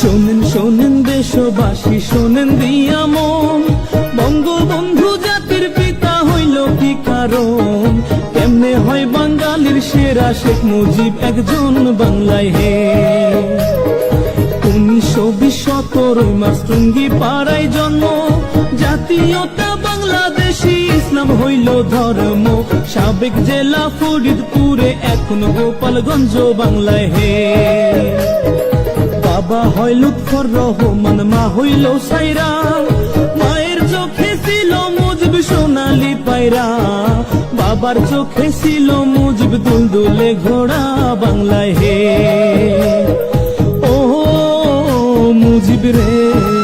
শোনেন শোনেন দেশবাসী, শোনেন দিয়া মন। বঙ্গবন্ধু জাতির পিতা হইল কি কারণ? কেমনে হয় বাঙালির সেরা শেখ মুজিব একজন বাংলায় হে? উনিশশো বিশ সতেরোই মাস পাড়ায় জন্ম। জাতীয়তা বাংলাদেশি ইসলাম হইল ধর্ম। সাবেক জেলা ফরিদপুরে এখন গোপালগঞ্জ বাংলায় হে। বাবা হয় লুৎফর রহমান, মা হইল সাইরা। মায়ের চোখে ছিল মুজব সোনালি পায়রা। বাবার চোখে ছিল মুজব দুলদুলে ঘোড়া বাংলায় হে। ও মুজিব রে।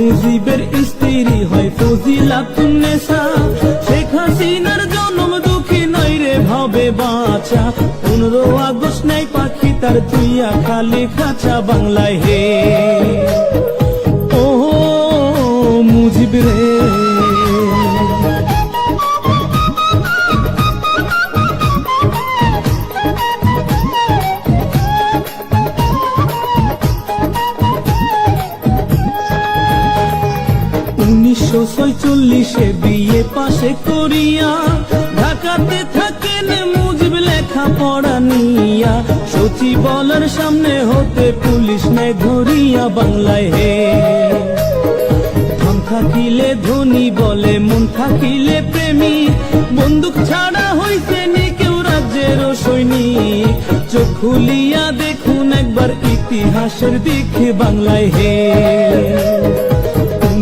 মুজিবের স্ত্রী হয় ফজিলা তুন্নেসা শেখ হাসিনার জন্ম দুঃখী নয় রে, ভাবে বাঁচা। পনেরো আগস্ট নাই পাখি, তার তুইয়া খালি খাঁচা বাংলায় হে। ও মুজিব রে। ছয়চল্লিশে বিয়ে পাশে করিয়া, ঢাকাতে থাকেন মুজিব লেখা পড়া নিয়া। সচিবালয়ের সামনে হতে পুলিশ নেয় ধরিয়া বাংলায় হে। থাকিলে ধনী বলে, মন থাকিলে প্রেমী। বন্দুক ছাড়া হইছে নি কেউ রাজ্যের সৈনিক। চোখ খুলিয়া দেখুন একবার ইতিহাসের দিকে বাংলায় হে।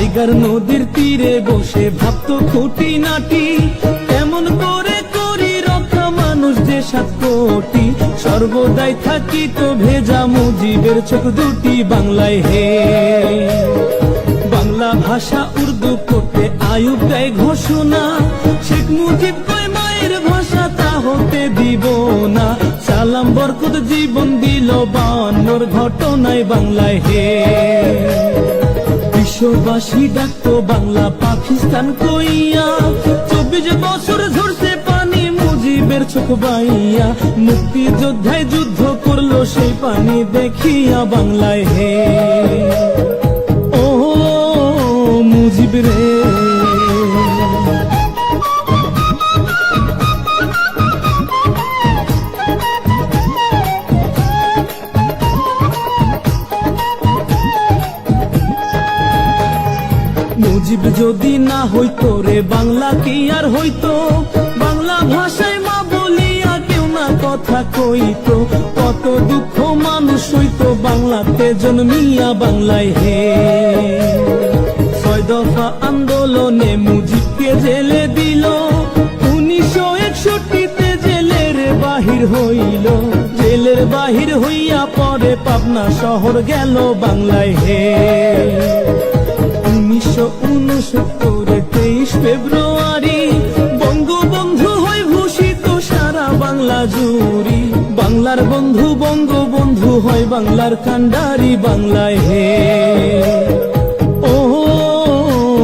বাইগার নদীর তীরে বসে ভাবতো খুঁটি নাটি এমন করে করি রক্ষা মানুষ যে সাত কোটি। সর্বদাই থাকি তো ভেজা মুজিবের চোখ দুটি বাংলায় হে। বাংলা ভাষা উর্দু করতে আয়ুব দেয় ঘোষণা। শেখ মুজিব কয় মায়ের ভাষা তা হতে দিব না। সালাম বরকত জীবন দিল বান্নর ঘটনায় বাংলায় হে। বিশ্ববাসী ডাকতো বাংলা, পাকিস্তান কইয়া। চব্বিশ বছর ঝরছে পানি, মুজিবের চোখ বাইয়া। মুক্তি যোদ্ধায় যুদ্ধ করল সেই পানি, দেখিয়া বাংলায় হে। ও মুজিব রে। যদি না হইতো রে বাংলা কি আর হইতো? বাংলা ভাষায় মা বলিয়া কেউ না কথা কইতো। কত দুঃখ মানুষ হইতো বাংলাতে জন্মিয়া বাংলায় হে। ছয় দফা আন্দোলনে মুজিবকে জেলে দিল। উনিশশো একষট্টিতে জেলের বাহির হইল। জেলের বাহির হইয়া পরে পাবনা শহর গেল বাংলায় হে। উনিশশো উনসত্তরে, তেইশ ফেব্রুয়ারি, বঙ্গবন্ধু হয় ভূষিত সারা বাংলা জুড়ি। বাংলার বন্ধু বঙ্গবন্ধু হয় বাংলার কান্ডারি বাংলায় হে। ও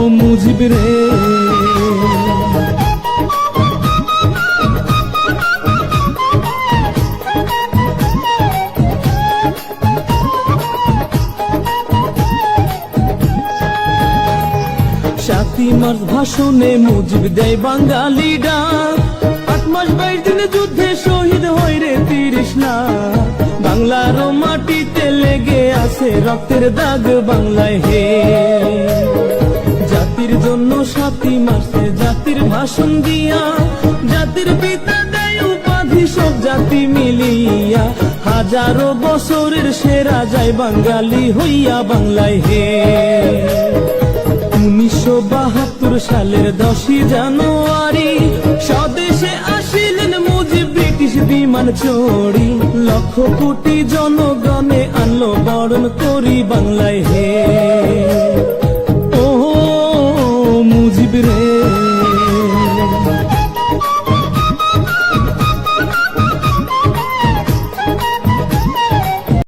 মুজিব রে। সাতই মার্চ ভাষণে মুজিব দেয় বাঙালি ডাক। আট মাস বাইশ দিনে যুদ্ধে শহীদ হয় রে তিরিশ বাংলার মাটিতে লেগে আছে রক্তের দাগ বাংলায় হে। জাতির জন্য সাতই মাসে জাতির ভাষণ দিয়া, জাতির পিতা দেয় উপাধি সব জাতি মিলিয়া। হাজারো বছরের সেরা যায় বাঙালি হইয়া বাংলায় হে। উনিশশো বাহাত্তর সালের দশই জানুয়ারি, স্বদেশে আসিলেন মুজিব ব্রিটিশ বিমান চড়ি লক্ষ কোটি জনগণে আনলো বরণ করি বাংলায় হে।